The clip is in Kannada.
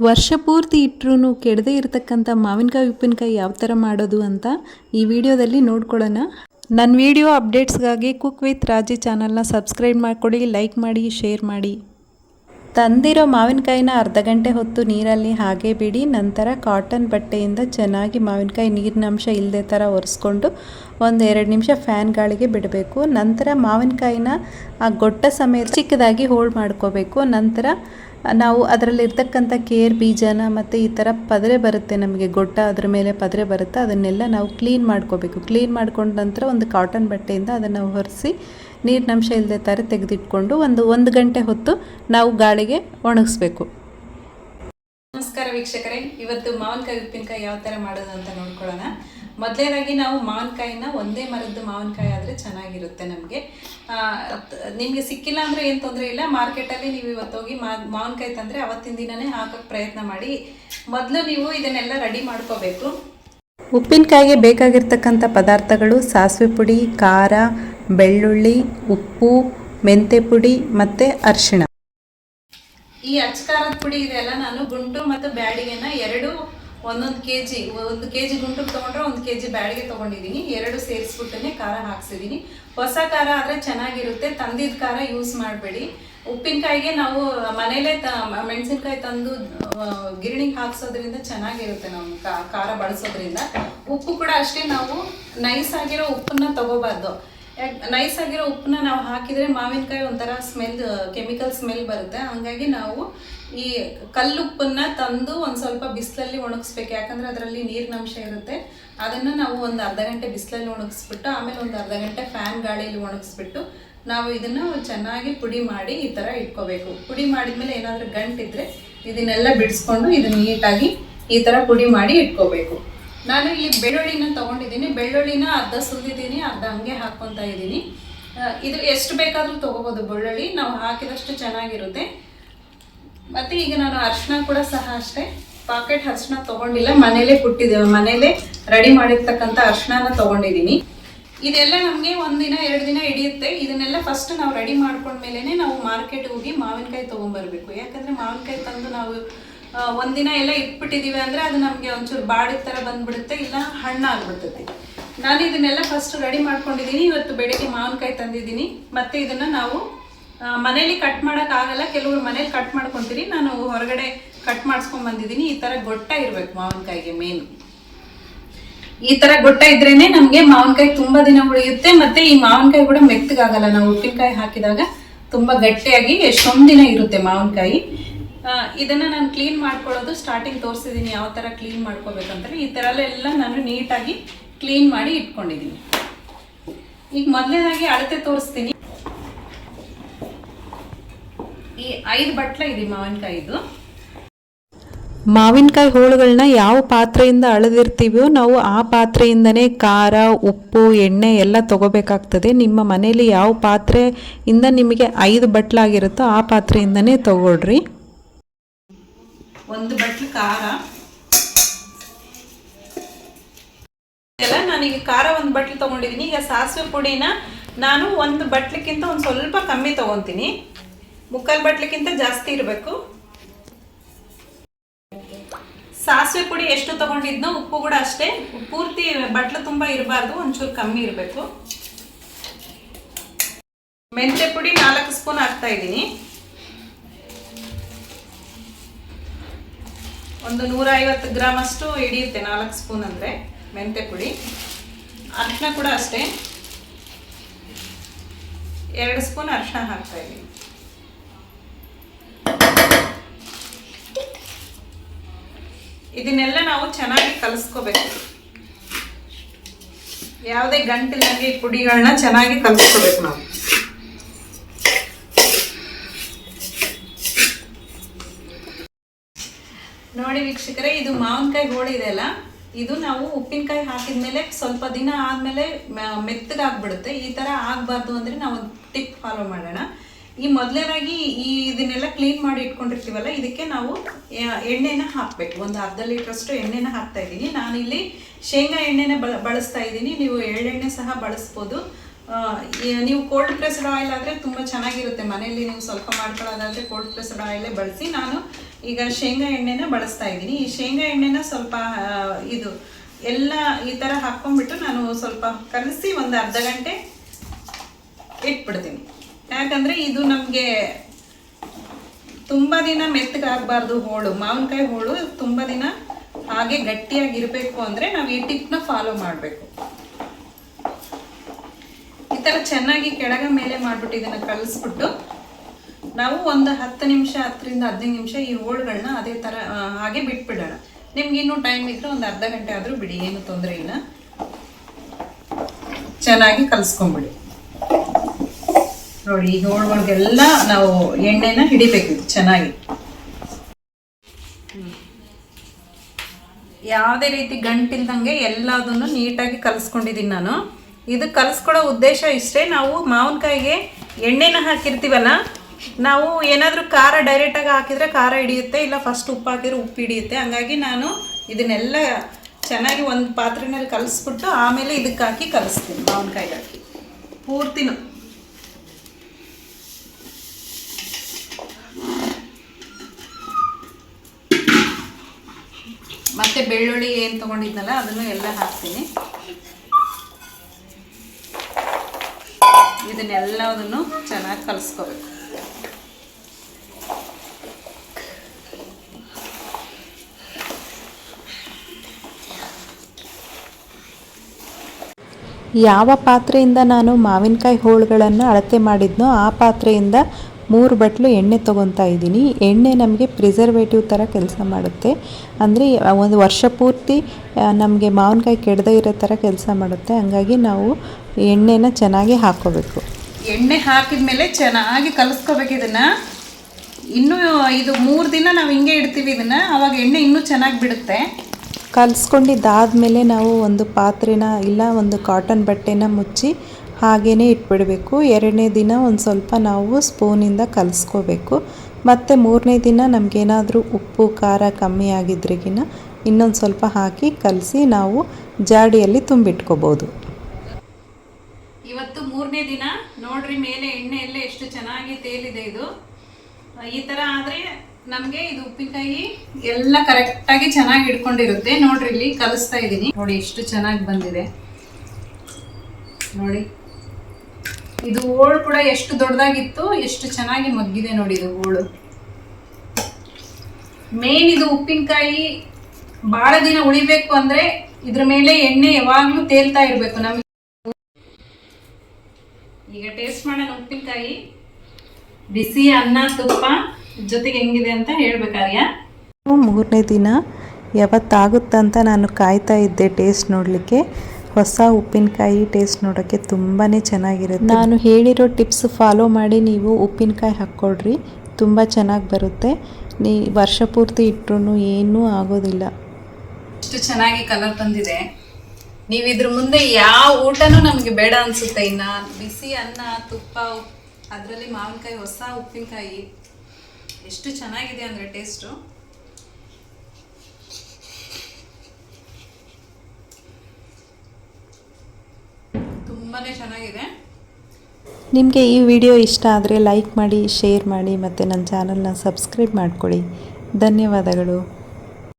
ವರ್ಷ ಪೂರ್ತಿ ಇಟ್ಟರೂ ಕೆಡದೇ ಇರತಕ್ಕಂಥ ಮಾವಿನಕಾಯಿ, ಉಪ್ಪಿನಕಾಯಿ ಯಾವ ಥರ ಮಾಡೋದು ಅಂತ ಈ ವಿಡಿಯೋದಲ್ಲಿ ನೋಡ್ಕೊಳ್ಳೋಣ. ನನ್ನ ವಿಡಿಯೋ ಅಪ್ಡೇಟ್ಸ್ಗಾಗಿ ಕುಕ್ ವಿತ್ ರಾಜಿ ಚಾನಲ್ನ ಸಬ್ಸ್ಕ್ರೈಬ್ ಮಾಡಿಕೊಡಿ, ಲೈಕ್ ಮಾಡಿ, ಶೇರ್ ಮಾಡಿ. ತಂದಿರೋ ಮಾವಿನಕಾಯಿನ ಅರ್ಧ ಗಂಟೆ ಹೊತ್ತು ನೀರಲ್ಲಿ ಹಾಗೆ ಬಿಡಿ, ನಂತರ ಕಾಟನ್ ಬಟ್ಟೆಯಿಂದ ಚೆನ್ನಾಗಿ ಮಾವಿನಕಾಯಿ ನೀರಿನ ಅಂಶ ಇಲ್ಲದೆ ಥರ ಒರೆಸ್ಕೊಂಡು ಒಂದು ಎರಡು ನಿಮಿಷ ಫ್ಯಾನ್ ಗಾಳಿಗೆ ಬಿಡಬೇಕು. ನಂತರ ಮಾವಿನಕಾಯಿನ ಆ ಗೊಟ್ಟ ಸಮೇತ ಚಿಕ್ಕದಾಗಿ ಹೋಲ್ಡ್ ಮಾಡ್ಕೋಬೇಕು. ನಂತರ ನಾವು ಅದರಲ್ಲಿರ್ತಕ್ಕಂಥ ಕೇರ್ ಬೀಜನ ಮತ್ತು ಈ ಥರ ಪದರೆ ಬರುತ್ತೆ ನಮಗೆ ಗೊಟ್ಟ ಅದ್ರ ಮೇಲೆ ಪದರೆ ಬರುತ್ತೆ, ಅದನ್ನೆಲ್ಲ ನಾವು ಕ್ಲೀನ್ ಮಾಡ್ಕೋಬೇಕು. ಕ್ಲೀನ್ ಮಾಡ್ಕೊಂಡ ನಂತರ ಒಂದು ಕಾಟನ್ ಬಟ್ಟೆಯಿಂದ ಅದನ್ನು ಹೊರಿಸಿ ನೀರಿನಂಶ ಇಲ್ಲದೆ ಥರ ತೆಗೆದಿಟ್ಕೊಂಡು ಒಂದು ಒಂದು ಗಂಟೆ ಹೊತ್ತು ನಾವು ಗಾಳಿಗೆ ಒಣಗಿಸ್ಬೇಕು. ನಮಸ್ಕಾರ ವೀಕ್ಷಕರೇ, ಇವತ್ತು ಮಾವಿನಕಾಯಿ ಉಪ್ಪಿನಕಾಯಿ ಯಾವ ಥರ ಮಾಡೋದು ಅಂತ ನೋಡ್ಕೊಳ್ಳೋಣ. ಮೊದಲನೇದಾಗಿ ನಾವು ಮಾವಿನಕಾಯಿನ ಒಂದೇ ಮರದ್ದು ಮಾವಿನಕಾಯಿ ಆದರೆ ಚೆನ್ನಾಗಿರುತ್ತೆ ನಮಗೆ. ನಿಮಗೆ ಸಿಕ್ಕಿಲ್ಲ ಅಂದರೆ ಏನು ತೊಂದರೆ ಇಲ್ಲ. ಮಾರ್ಕೆಟಲ್ಲಿ ನೀವು ಇವತ್ತು ಹೋಗಿ ಮಾ ಮಾವಿನಕಾಯಿ ತಂದರೆ ಅವತ್ತಿನ ದಿನನೇ ಹಾಕೋಕ್ಕೆ ಪ್ರಯತ್ನ ಮಾಡಿ. ಮೊದಲು ನೀವು ಇದನ್ನೆಲ್ಲ ರೆಡಿ ಮಾಡ್ಕೋಬೇಕು. ಉಪ್ಪಿನಕಾಯಿಗೆ ಬೇಕಾಗಿರ್ತಕ್ಕಂಥ ಪದಾರ್ಥಗಳು ಸಾಸಿವೆ ಪುಡಿ ಖಾರ ಬೆಳ್ಳುಳ್ಳಿ ಉಪ್ಪು ಮೆಂತೆ ಪುಡಿ ಮತ್ತು ಅರಿಶಿಣ. ಈ ಅಚ್ಕಾರದ ಪುಡಿ ಇದೆಲ್ಲ ನಾನು ಗುಂಟು ಮತ್ತು ಬ್ಯಾಡಿಗೆನ ಎರಡು ಒಂದೊಂದು ಕೆ ಜಿ ಒಂದು ಕೆ ಜಿ ಗುಂಟು ತೊಗೊಂಡ್ರೆ ಒಂದು ಕೆ ಜಿ ಬ್ಯಾಡಿಗೆ ತೊಗೊಂಡಿದ್ದೀನಿ ಎರಡು ಸೇರಿಸ್ಬಿಟ್ಟನೆ ಖಾರ ಹಾಕ್ಸಿದ್ದೀನಿ ಹೊಸ ಖಾರ ಆದರೆ ಚೆನ್ನಾಗಿರುತ್ತೆ. ತಂದಿದ್ದ ಖಾರ ಯೂಸ್ ಮಾಡಬೇಡಿ. ಉಪ್ಪಿನಕಾಯಿಗೆ ನಾವು ಮನೇಲೇ ತ, ಮೆಣಸಿನ್ಕಾಯಿ ತಂದು ಗಿರಣಿಗೆ ಹಾಕ್ಸೋದ್ರಿಂದ ಚೆನ್ನಾಗಿರುತ್ತೆ ನಾವು ಖಾರ ಬಳಸೋದ್ರಿಂದ. ಉಪ್ಪು ಕೂಡ ಅಷ್ಟೇ ನಾವು ನೈಸ್ ಆಗಿರೋ ಉಪ್ಪನ್ನ ತಗೋಬಾರ್ದು. ನೈಸ್ ಆಗಿರೋ ಉಪ್ಪನ್ನ ನಾವು ಹಾಕಿದರೆ ಮಾವಿನಕಾಯಿ ಒಂಥರ ಸ್ಮೆಲ್ ಕೆಮಿಕಲ್ ಸ್ಮೆಲ್ ಬರುತ್ತೆ. ಹಾಗಾಗಿ ನಾವು ಈ ಕಲ್ಲುಪ್ಪನ್ನ ತಂದು ಒಂದು ಸ್ವಲ್ಪ ಬಿಸಿಲಲ್ಲಿ ಒಣಗಿಸ್ಬೇಕು. ಯಾಕಂದ್ರೆ ಅದರಲ್ಲಿ ನೀರಿನ ಅಂಶ ಇರುತ್ತೆ. ಅದನ್ನು ನಾವು ಒಂದು ಅರ್ಧ ಗಂಟೆ ಬಿಸಿಲಲ್ಲಿ ಒಣಗಿಸ್ಬಿಟ್ಟು, ಆಮೇಲೆ ಒಂದು ಅರ್ಧ ಗಂಟೆ ಫ್ಯಾನ್ ಗಾಳಿಯಲ್ಲಿ ಒಣಗಿಸ್ಬಿಟ್ಟು ನಾವು ಇದನ್ನು ಚೆನ್ನಾಗಿ ಪುಡಿ ಮಾಡಿ ಈ ಥರ ಇಟ್ಕೋಬೇಕು. ಪುಡಿ ಮಾಡಿದ್ಮೇಲೆ ಏನಾದರೂ ಗಂಟಿದ್ರೆ ಇದನ್ನೆಲ್ಲ ಬಿಡಿಸ್ಕೊಂಡು ಇದನ್ನ ನೀಟಾಗಿ ಈ ಥರ ಪುಡಿ ಮಾಡಿ ಇಟ್ಕೋಬೇಕು. ನಾನು ಇಲ್ಲಿ ಬೆಳ್ಳುಳ್ಳಿನ ತಗೊಂಡಿದ್ದೀನಿ. ಬೆಳ್ಳುಳ್ಳಿನ ಅರ್ಧ ಸುಲಿದಿದ್ದೀನಿ, ಅರ್ಧ ಹಂಗೆ ಹಾಕ್ಕೊತಾ ಇದ್ದೀನಿ. ಇದು ಎಷ್ಟು ಬೇಕಾದರೂ ತಗೋಬೋದು ಬೆಳ್ಳುಳ್ಳಿ. ನಾವು ಹಾಕಿದಷ್ಟು ಚೆನ್ನಾಗಿರುತ್ತೆ. ಮತ್ತೆ ಈಗ ನಾನು ಅರಿಶಿನ ಕೂಡ ಸಹ ಅಷ್ಟೇ. ಪಾಕೆಟ್ ಅರಿಶಿನ ತಗೊಂಡಿಲ್ಲ, ಮನೇಲೆ ಕುಟ್ಟಿದ್ದೇವೆ ಮನೇಲೆ ರೆಡಿ ಮಾಡಿರ್ತಕ್ಕಂಥ ಅರಿಶಿನ ತಗೊಂಡಿದ್ದೀನಿ. ಇದೆಲ್ಲ ನಮಗೆ ಒಂದಿನ ಎರಡು ದಿನ ಹಿಡಿಯುತ್ತೆ. ಇದನ್ನೆಲ್ಲ ಫಸ್ಟ್ ನಾವು ರೆಡಿ ಮಾಡ್ಕೊಂಡ್ಮೇಲೆ ನಾವು ಮಾರ್ಕೆಟ್ಗೆ ಹೋಗಿ ಮಾವಿನಕಾಯಿ ತೊಗೊಂಬರ್ಬೇಕು. ಯಾಕಂದ್ರೆ ಮಾವಿನಕಾಯಿ ತಂದು ನಾವು ಒಂದಿನ ಎಲ್ಲ ಇಟ್ಬಿಟ್ಟಿದೀವಿ ಅಂದ್ರೆ ಅದು ನಮಗೆ ಒಂಚೂರು ಬಾಡಿ ಥರ ಬಂದ್ಬಿಡುತ್ತೆ, ಇಲ್ಲ ಹಣ್ಣಾಗ್ಬಿಡ್ತೈತಿ. ನಾನು ಇದನ್ನೆಲ್ಲ ಫಸ್ಟ್ ರೆಡಿ ಮಾಡ್ಕೊಂಡಿದ್ದೀನಿ ಇವತ್ತು ಬೆಳಿಗ್ಗೆ ಮಾವಿನಕಾಯಿ ತಂದಿದ್ದೀನಿ ಮತ್ತೆ ಇದನ್ನ ನಾವು ಮನೇಲಿ ಕಟ್ ಆಗಲ್ಲ, ಕೆಲವರು ಮನೇಲಿ ಕಟ್ ಮಾಡ್ಕೊಂತೀನಿ ನಾನು ಹೊರಗಡೆ ಕಟ್ ಮಾಡಿಸ್ಕೊಂಡ್ ಬಂದಿದ್ದೀನಿ ಈ ತರ ಗೊಟ್ಟ ಇರ್ಬೇಕು ಮಾವಿನಕಾಯಿಗೆ ಮೇನ್ ಈ ತರ ಗೊಟ್ಟ ಇದ್ರೇನೆ ನಮ್ಗೆ ಮಾವಿನಕಾಯಿ ತುಂಬಾ ದಿನ ಉಳಿಯುತ್ತೆ. ಮತ್ತೆ ಈ ಮಾವಿನಕಾಯಿ ಕೂಡ ಮೆತ್ತಗಾಗಲ್ಲ. ನಾವು ಉಪ್ಪಿನಕಾಯಿ ಹಾಕಿದಾಗ ತುಂಬಾ ಗಟ್ಟಿಯಾಗಿ ಎಷ್ಟೊಂದು ದಿನ ಇರುತ್ತೆ ಮಾವಿನಕಾಯಿ. ಇದನ್ನ ನಾನು ಕ್ಲೀನ್ ಮಾಡ್ಕೊಳ್ಳೋದು ಸ್ಟಾರ್ಟಿಂಗ್ ತೋರಿಸಿದ್ದೀನಿ ಯಾವ ತರ ಕ್ಲೀನ್ ಮಾಡ್ಕೋಬೇಕಂತಾರೆ ಈ ಥರ ಎಲ್ಲ ನಾನು ನೀಟಾಗಿ ಕ್ಲೀನ್ ಮಾಡಿ ಇಟ್ಕೊಂಡಿದ್ದೀನಿ ಈಗ ಮೊದಲನೇದಾಗಿ ಅಳತೆ ತೋರಿಸ್ತೀನಿ. ಈ ಐದು ಬಟ್ಲ ಇದೆ ಮಾವಿನಕಾಯಿದು. ಮಾವಿನಕಾಯಿ ಹೋಳುಗಳನ್ನ ಯಾವ ಪಾತ್ರೆಯಿಂದ ಅಳೆದಿರ್ತೀವೋ ನಾವು ಆ ಪಾತ್ರೆಯಿಂದನೇ ಖಾರ, ಉಪ್ಪು, ಎಣ್ಣೆ ಎಲ್ಲ ತಗೋಬೇಕಾಗ್ತದೆ. ನಿಮ್ಮ ಮನೆಯಲ್ಲಿ ಯಾವ ಪಾತ್ರೆಯಿಂದ ನಿಮಗೆ ಐದು ಬಟ್ಲಾಗಿರುತ್ತೋ ಆ ಪಾತ್ರೆಯಿಂದನೇ ತಗೊಳ್ರಿ. ಒಂದು ಬಟ್ಲು ಖಾರ. ಎಲ್ಲ ನಾನೀಗ ಖಾರ ಒಂದು ಬಟ್ಲು ತಗೊಂಡಿದ್ದೀನಿ ಈಗ ಸಾಸಿವೆ ಪುಡಿನ ನಾನು ಒಂದು ಬಟ್ಲಕ್ಕಿಂತ ಒಂದು ಸ್ವಲ್ಪ ಕಮ್ಮಿ ತಗೊಂತೀನಿ. ಮುಕ್ಕಾಲು ಬಟ್ಲಕ್ಕಿಂತ ಜಾಸ್ತಿ ಇರಬೇಕು. ಸಾಸಿವೆ ಪುಡಿ ಎಷ್ಟು ತಗೊಂಡಿದ್ನೋ ಉಪ್ಪು ಕೂಡ ಅಷ್ಟೇ. ಪೂರ್ತಿ ಬಟ್ಲು ತುಂಬ ಇರಬಾರ್ದು, ಒಂಚೂರು ಕಮ್ಮಿ ಇರಬೇಕು. ಮೆಂತ್ಯ ಪುಡಿ ನಾಲ್ಕು ಸ್ಪೂನ್ ಹಾಕ್ತಾ ಇದ್ದೀನಿ. ಒಂದು ನೂರ ಐವತ್ತು ಗ್ರಾಮ್ ಅಷ್ಟು ಹಿಡಿಯುತ್ತೆ, ನಾಲ್ಕು ಸ್ಪೂನ್ ಅಂದರೆ ಮೆಂತೆ ಪುಡಿ. ಅರಿಶಿನ ಕೂಡ ಅಷ್ಟೇ. ಎರಡು ಸ್ಪೂನ್ ಅರಿಶಿನ ಹಾಕ್ತಾ ಇದ್ದೀನಿ. ಇದನ್ನೆಲ್ಲ ನಾವು ಚೆನ್ನಾಗಿ ಕಲಿಸ್ಕೋಬೇಕು. ಯಾವುದೇ ಗಂಟಿಲ್ಲಂಗೆ ಪುಡಿಗಳನ್ನ ಚೆನ್ನಾಗಿ ಕಲಿಸ್ಕೋಬೇಕು ನಾವು. ನೋಡಿ ವೀಕ್ಷಕರೇ, ಇದು ಮಾವಿನಕಾಯಿ ಹೋಳಿ ಇದೆ ಅಲ್ಲ? ಇದು ನಾವು ಉಪ್ಪಿನಕಾಯಿ ಹಾಕಿದ್ಮೇಲೆ ಸ್ವಲ್ಪ ದಿನ ಆದಮೇಲೆ ಮೆತ್ತಗಾಗ್ಬಿಡುತ್ತೆ. ಈ ತರ ಆಗ್ಬಾರ್ದು ಅಂದ್ರೆ ನಾವು ಟಿಪ್ ಫಾಲೋ ಮಾಡೋಣ. ಈ ಮೊದಲನೇದಾಗಿ ಈ ಇದನ್ನೆಲ್ಲ ಕ್ಲೀನ್ ಮಾಡಿ ಇಟ್ಕೊಂಡಿರ್ತೀವಲ್ಲ, ಇದಕ್ಕೆ ನಾವು ಎಣ್ಣೆನ ಹಾಕ್ಬೇಕು. ಒಂದು ಅರ್ಧ ಲೀಟ್ರಷ್ಟು ಎಣ್ಣೆನ ಹಾಕ್ತಾ ಇದ್ದೀನಿ. ನಾನಿಲ್ಲಿ ಶೇಂಗಾ ಎಣ್ಣೆನ ಬಳ, ಬಳಸ್ತಾ ಇದ್ದೀನಿ. ನೀವು ಎಳ್ಳೆಣ್ಣೆ ಸಹ ಬಳಸ್ಬೋದು. ನೀವು ಕೋಲ್ಡ್ ಪ್ರೆಸ್ಡ್ ಆಯಿಲ್ ಆದರೆ ತುಂಬ ಚೆನ್ನಾಗಿರುತ್ತೆ. ಮನೆಯಲ್ಲಿ ನೀವು ಸ್ವಲ್ಪ ಮಾಡ್ಕೊಳ್ಳೋದಾದರೆ ಕೋಲ್ಡ್ ಪ್ರೆಸ್ಡ್ ಆಯಿಲೇ ಬಳಸಿ. ನಾನು ಈಗ ಶೇಂಗಾ ಎಣ್ಣೆನ ಬಳಸ್ತಾ ಇದ್ದೀನಿ. ಈ ಶೇಂಗಾ ಎಣ್ಣೆನ ಸ್ವಲ್ಪ ಇದು ಎಲ್ಲ ಈ ಥರ ಹಾಕ್ಕೊಂಡ್ಬಿಟ್ಟು ನಾನು ಸ್ವಲ್ಪ ಕಲಸಿ ಒಂದು ಅರ್ಧ ಗಂಟೆ ಇಟ್ಬಿಡ್ತೀನಿ. ಯಾಕಂದರೆ ಇದು ನಮಗೆ ತುಂಬ ದಿನ ಮೆತ್ತಗಾಗಬಾರ್ದು ಹೋಳು. ಮಾವಿನಕಾಯಿ ಹೋಳು ತುಂಬ ದಿನ ಹಾಗೆ ಗಟ್ಟಿಯಾಗಿರಬೇಕು ಅಂದರೆ ನಾವು ಈ ಟಿಪ್ನ ಫಾಲೋ ಮಾಡಬೇಕು. ಥರ ಚೆನ್ನಾಗಿ ಕೆಳಗ ಮೇಲೆ ಮಾಡಿಬಿಟ್ಟು ಇದನ್ನು ಕಲಿಸ್ಬಿಟ್ಟು ನಾವು ಒಂದು ಹತ್ತು ನಿಮಿಷ, ಹತ್ತರಿಂದ ಹದಿನೈದು ನಿಮಿಷ ಈ ಹೋಳುಗಳನ್ನ ಅದೇ ಥರ ಹಾಗೆ ಬಿಟ್ಬಿಡೋಣ. ನಿಮ್ಗೆ ಇನ್ನೂ ಟೈಮ್ ಇದ್ರೆ ಒಂದು ಅರ್ಧ ಗಂಟೆ ಆದರೂ ಬಿಡಿ, ಏನು ತೊಂದರೆ ಇಲ್ಲ. ಚೆನ್ನಾಗಿ ಕಲಿಸ್ಕೊಂಬಿಡಿ. ನೋಡಿ, ಈ ಹೋಳುಗಳಿಗೆಲ್ಲ ನಾವು ಎಣ್ಣೆನ ಹಿಡಿಬೇಕು ಚೆನ್ನಾಗಿ. ಯಾವುದೇ ರೀತಿ ಗಂಟಿಲ್ದಂಗೆ ಎಲ್ಲದನ್ನು ನೀಟಾಗಿ ಕಲಿಸ್ಕೊಂಡಿದ್ದೀನಿ ನಾನು. ಇದು ಕಲಿಸ್ಕೊಳ್ಳೋ ಉದ್ದೇಶ ಇಷ್ಟೇ. ನಾವು ಮಾವಿನಕಾಯಿಗೆ ಎಣ್ಣೆನ ಹಾಕಿರ್ತೀವಲ್ಲ, ನಾವು ಏನಾದರೂ ಖಾರ ಡೈರೆಕ್ಟಾಗಿ ಹಾಕಿದರೆ ಖಾರ ಹಿಡಿಯುತ್ತೆ, ಇಲ್ಲ ಫಸ್ಟ್ ಉಪ್ಪು ಹಾಕಿದ್ರೆ ಉಪ್ಪು ಹಿಡಿಯುತ್ತೆ. ಹಂಗಾಗಿ ನಾನು ಇದನ್ನೆಲ್ಲ ಚೆನ್ನಾಗಿ ಒಂದು ಪಾತ್ರೆನಲ್ಲಿ ಕಲಿಸ್ಬಿಟ್ಟು ಆಮೇಲೆ ಇದಕ್ಕೆ ಹಾಕಿ ಕಲಿಸ್ತೀನಿ ಮಾವಿನಕಾಯಿಗೆ ಹಾಕಿ ಪೂರ್ತಿನೂ. ಮತ್ತು ಬೆಳ್ಳುಳ್ಳಿ ಏನು ತೊಗೊಂಡಿದ್ನಲ್ಲ, ಅದನ್ನು ಎಲ್ಲ ಹಾಕ್ತೀನಿ. ಇದನ್ನೆಲ್ಲದನ್ನು ಚೆನ್ನಾಗಿ ಕಲಿಸ್ಕೋಬೇಕು. ಯಾವ ಪಾತ್ರೆಯಿಂದ ನಾನು ಮಾವಿನಕಾಯಿ ಹೋಳುಗಳನ್ನು ಅಳತೆ ಮಾಡಿದ್ನೋ ಆ ಪಾತ್ರೆಯಿಂದ ಮೂರು ಬಟ್ಲು ಎಣ್ಣೆ ತೊಗೊತಾ ಇದ್ದೀನಿ. ಎಣ್ಣೆ ನಮಗೆ ಪ್ರಿಸರ್ವೇಟಿವ್ ಥರ ಕೆಲಸ ಮಾಡುತ್ತೆ. ಅಂದರೆ ಒಂದು ವರ್ಷ ಪೂರ್ತಿ ನಮಗೆ ಮಾವಿನಕಾಯಿ ಕೆಡದೇ ಇರೋ ಥರ ಕೆಲಸ ಮಾಡುತ್ತೆ. ಹಂಗಾಗಿ ನಾವು ಎಣ್ಣೆನ ಚೆನ್ನಾಗಿ ಹಾಕ್ಕೋಬೇಕು. ಎಣ್ಣೆ ಹಾಕಿದ ಮೇಲೆ ಚೆನ್ನಾಗಿ ಕಲಿಸ್ಕೋಬೇಕು ಇದನ್ನು. ಇನ್ನೂ ಇದು ಮೂರು ದಿನ ನಾವು ಹಿಂಗೆ ಇಡ್ತೀವಿ ಇದನ್ನು. ಅವಾಗ ಎಣ್ಣೆ ಇನ್ನೂ ಚೆನ್ನಾಗಿ ಬಿಡುತ್ತೆ. ಕಲಿಸ್ಕೊಂಡಿದ್ದಾದಮೇಲೆ ನಾವು ಒಂದು ಪಾತ್ರೆನ ಇಲ್ಲ ಒಂದು ಕಾಟನ್ ಬಟ್ಟೆನ ಮುಚ್ಚಿ ಹಾಗೇ ಇಟ್ಬಿಡಬೇಕು. ಎರಡನೇ ದಿನ ಒಂದು ಸ್ವಲ್ಪ ನಾವು ಸ್ಪೂನಿಂದ ಕಲಿಸ್ಕೋಬೇಕು. ಮತ್ತು ಮೂರನೇ ದಿನ ನಮಗೇನಾದರೂ ಉಪ್ಪು, ಖಾರ ಕಮ್ಮಿ ಆಗಿದ್ರಿಗಿನ ಇನ್ನೊಂದು ಸ್ವಲ್ಪ ಹಾಕಿ ಕಲಸಿ ನಾವು ಜಾಡಿಯಲ್ಲಿ ತುಂಬಿಟ್ಕೋಬೋದು. ಇವತ್ತು ಮೂರನೇ ದಿನ. ನೋಡ್ರಿ ಮೇಲೆ ಎಣ್ಣೆ ಎಲ್ಲ ಎಷ್ಟು ಚೆನ್ನಾಗಿ ತೇಲಿದೆ ಇದು. ಈ ತರ ಆದ್ರೆ ನಮಗೆ ಇದು ಉಪ್ಪಿನಕಾಯಿ ಎಲ್ಲ ಕರೆಕ್ಟಾಗಿ ಚೆನ್ನಾಗಿ ಇಟ್ಕೊಂಡಿರುತ್ತೆ ನೋಡ್ರಿ ಇಲ್ಲಿ ಕಲಿಸ್ತಾ ಇದ್ದೀನಿ ನೋಡಿ ಎಷ್ಟು ಚೆನ್ನಾಗಿ ಬಂದಿದೆ. ನೋಡಿ. ಇದು ಹೋಳು ಕೂಡ ಎಷ್ಟು ದೊಡ್ಡದಾಗಿತ್ತು, ಎಷ್ಟು ಚೆನ್ನಾಗಿ ಮಗ್ಗಿದೆ ನೋಡಿ ಇದು ಹೋಳು. ಮೇನ್ ಇದು ಉಪ್ಪಿನಕಾಯಿ ಬಹಳ ದಿನ ಉಳಿಬೇಕು ಅಂದ್ರೆ ಇದ್ರ ಮೇಲೆ ಎಣ್ಣೆ ಯಾವಾಗ್ಲೂ ತೇಲ್ತಾ ಇರ್ಬೇಕು. ನಮಗೆ ಈಗ ಟೇಸ್ಟ್ ಮಾಡೋಣ ಉಪ್ಪಿನಕಾಯಿ. ಬಿಸಿ ಅನ್ನ, ತುಪ್ಪ ಜೊತೆಗೆ ಹೆಂಗಿದೆ ಅಂತ ಹೇಳ್ಬೇಕಾರ್ಯ ಮೂರನೇ ದಿನ ಯಾವತ್ತಾಗುತ್ತಂತ ನಾನು ಕಾಯ್ತಾ ಇದ್ದೆ ಟೇಸ್ಟ್ ನೋಡಲಿಕ್ಕೆ. ಹೊಸ ಉಪ್ಪಿನಕಾಯಿ ಟೇಸ್ಟ್ ನೋಡೋಕ್ಕೆ ತುಂಬಾ ಚೆನ್ನಾಗಿರುತ್ತೆ. ನಾನು ಹೇಳಿರೋ ಟಿಪ್ಸ್ ಫಾಲೋ ಮಾಡಿ ನೀವು ಉಪ್ಪಿನಕಾಯಿ ಹಾಕ್ಕೊಡ್ರಿ ತುಂಬ ಚೆನ್ನಾಗಿ ಬರುತ್ತೆ. ನೀ ವರ್ಷ ಪೂರ್ತಿ ಇಟ್ಟರು ಏನೂ ಆಗೋದಿಲ್ಲ. ಎಷ್ಟು ಚೆನ್ನಾಗಿ ಕಲರ್ ಬಂದಿದೆ ನೀವು ಇದ್ರ ಮುಂದೆ ಯಾವ ಊಟನೂ ನಮಗೆ ಬೇಡ ಅನ್ಸುತ್ತೆ ಇನ್ನ. ಬಿಸಿ ಅನ್ನ ತುಪ್ಪ ಅದರಲ್ಲಿ ಮಾವಿನಕಾಯಿ ಹೊಸ ಉಪ್ಪಿನಕಾಯಿ. ಎಷ್ಟು ಚೆನ್ನಾಗಿದೆ ಅಂದರೆ ಟೇಸ್ಟು ಚೆನ್ನಾಗಿದೆ. ನಿಮಗೆ ಈ ವಿಡಿಯೋ ಇಷ್ಟ ಆದರೆ ಲೈಕ್ ಮಾಡಿ, ಶೇರ್ ಮಾಡಿ ಮತ್ತು ನನ್ನ ಚಾನಲ್ನ ಸಬ್ಸ್ಕ್ರೈಬ್ ಮಾಡ್ಕೊಳ್ಳಿ. ಧನ್ಯವಾದಗಳು.